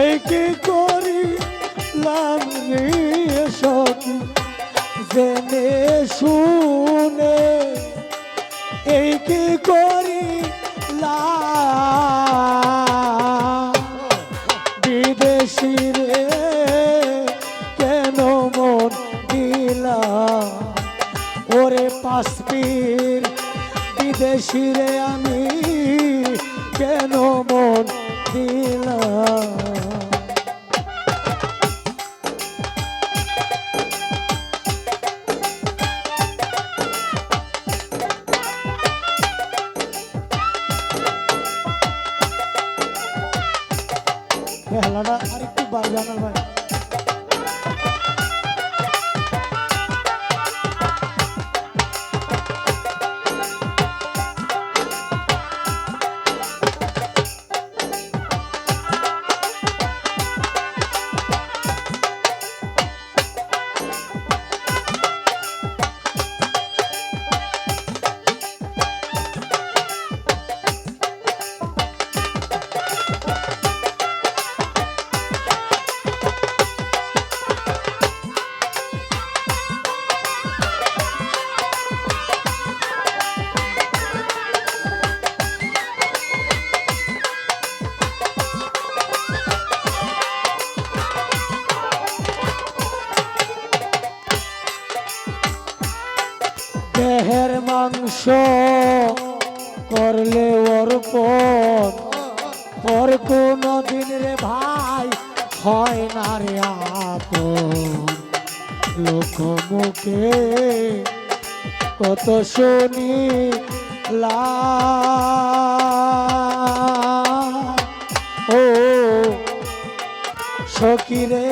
এই কি করিলাম নিয়ে সখী জেনে শুনে লোক মুখে কত শুনি লা। ও সকিরে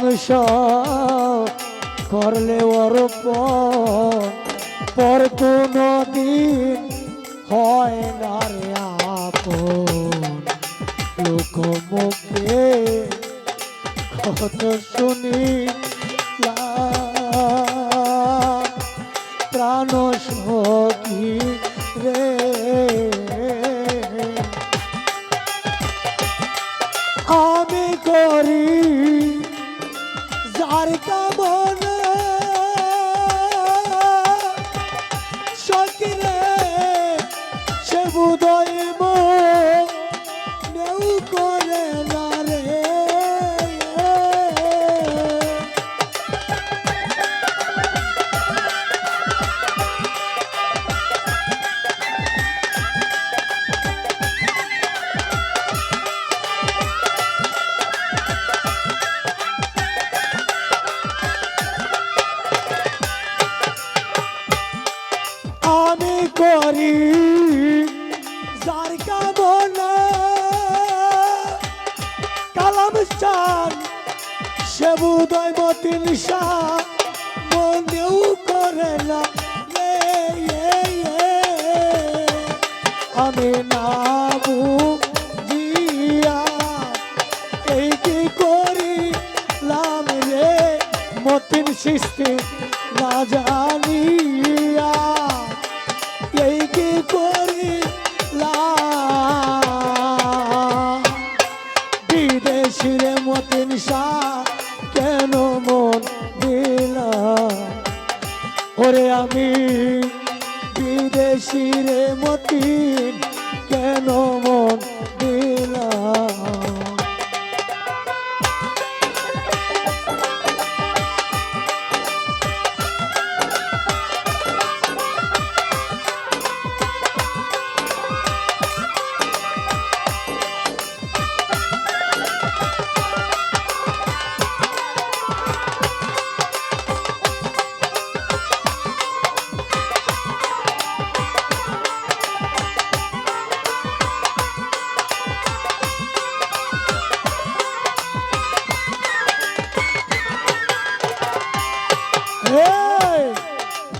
মাংস করলে অর্পণ পর কোনো দিন হয় না রে আপন। লোক মুখে কত শুনি প্রাণ সখী রে করে যার কামনা সালাম চান। সে বুদয় মতিন শাহ। মনেও করে না। আমি না বুঝিয়া এই কি করিলাম রে মতিন সৃষ্টি?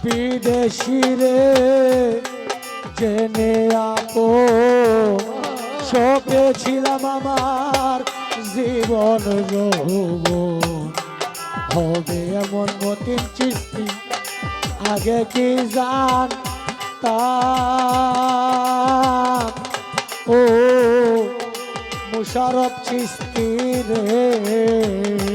বিদেশি রে, জেনে আপো। সপেছিলাম আমার জীবন যৌবন। হবে এমন মতিন চিস্তি আগে কি জান ও, মুশারফ চিস্তি রে।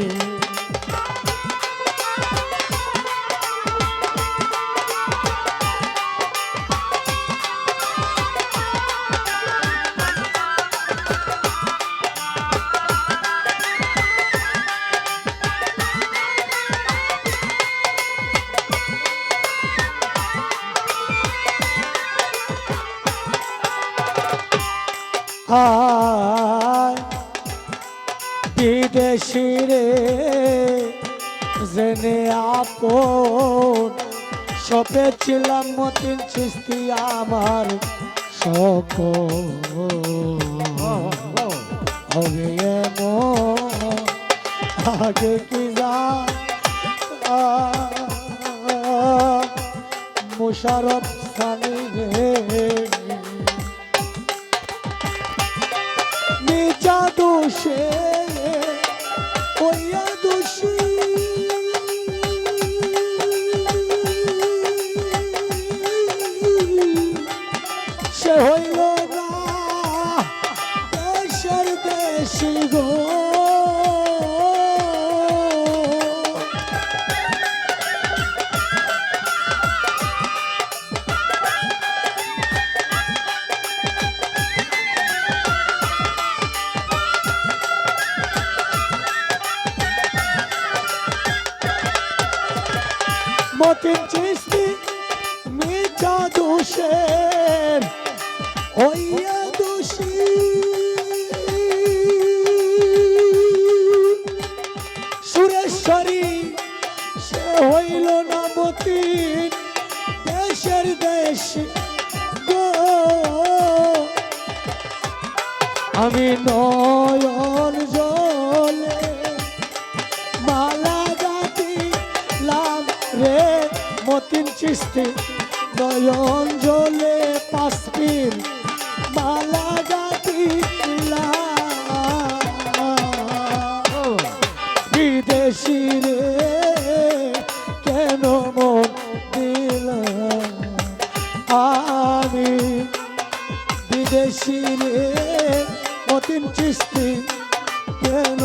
বিদেশি রে জেনে আপন। সপে ছিলাম মতিন চিস্তি আমার সকল। হবে আগে কি যা মুশারফ সানি রে। নিচা দোষে আমি নয়ন জলে মালা গাতি লাম রে, মতিন চিস্তি নয়ন জলে পাসপির মালা গাতি বিদেশি রে, কেন মন আমি বিদেশি রে চিস্তি কেন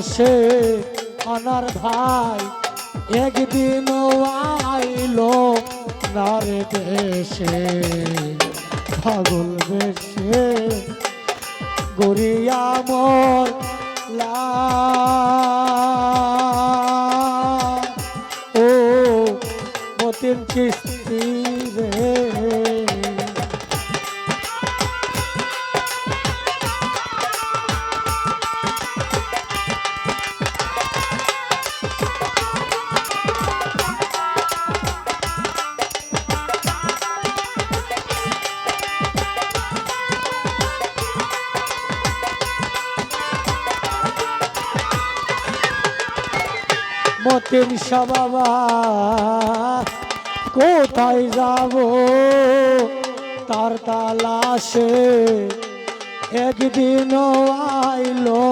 লাশে আনার ভাই একদিন আইলো নারে দেশে। পাগল বেশে গড়িয়া মর ও মতিন কিস্তি মতিন বাবা কোথায় যাব? তার তালাশে একদিন আইলো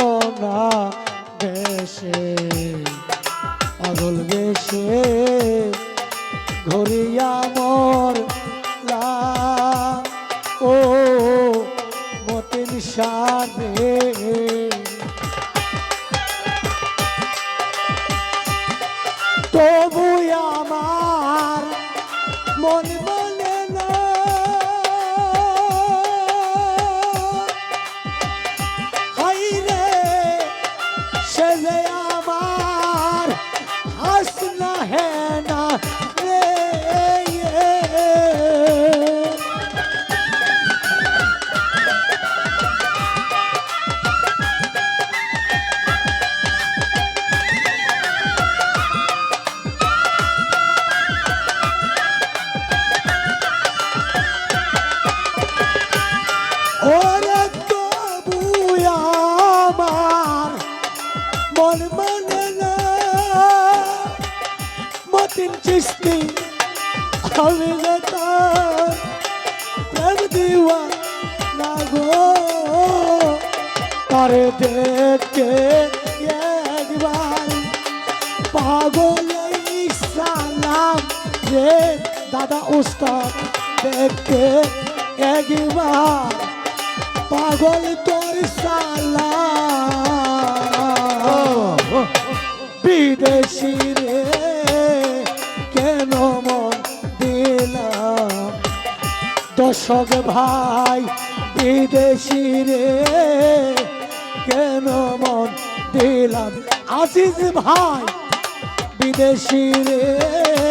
না দেশে। পাগল বেশে ঘরিয়া মর লা ও মতিন সারে মতিন চিস্তি আমি তার প্রেম দিওয়া না গো। তারে দেখে একবার পাগল সালাম রে দাদা উস্তাদ দেখে একবার পাগল তোর সালাম। বিদেশি রে দর্শক ভাই বিদেশি রে কেন মন দিলাম? আজিজ ভাই বিদেশি রে।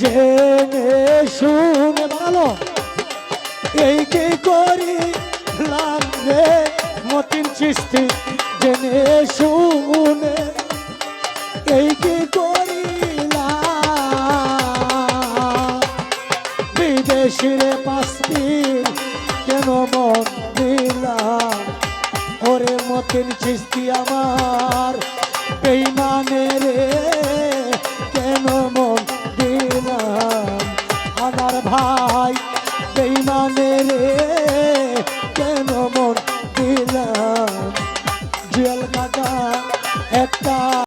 জেনে শুনে ভালো। এই কি করি রে মতিন চিস্তি জেনে শুনে। এই কি করিলাম? বিদেশির পাস্তি কেন মন দিলাম? ওরে মতিন চিস্তি আমার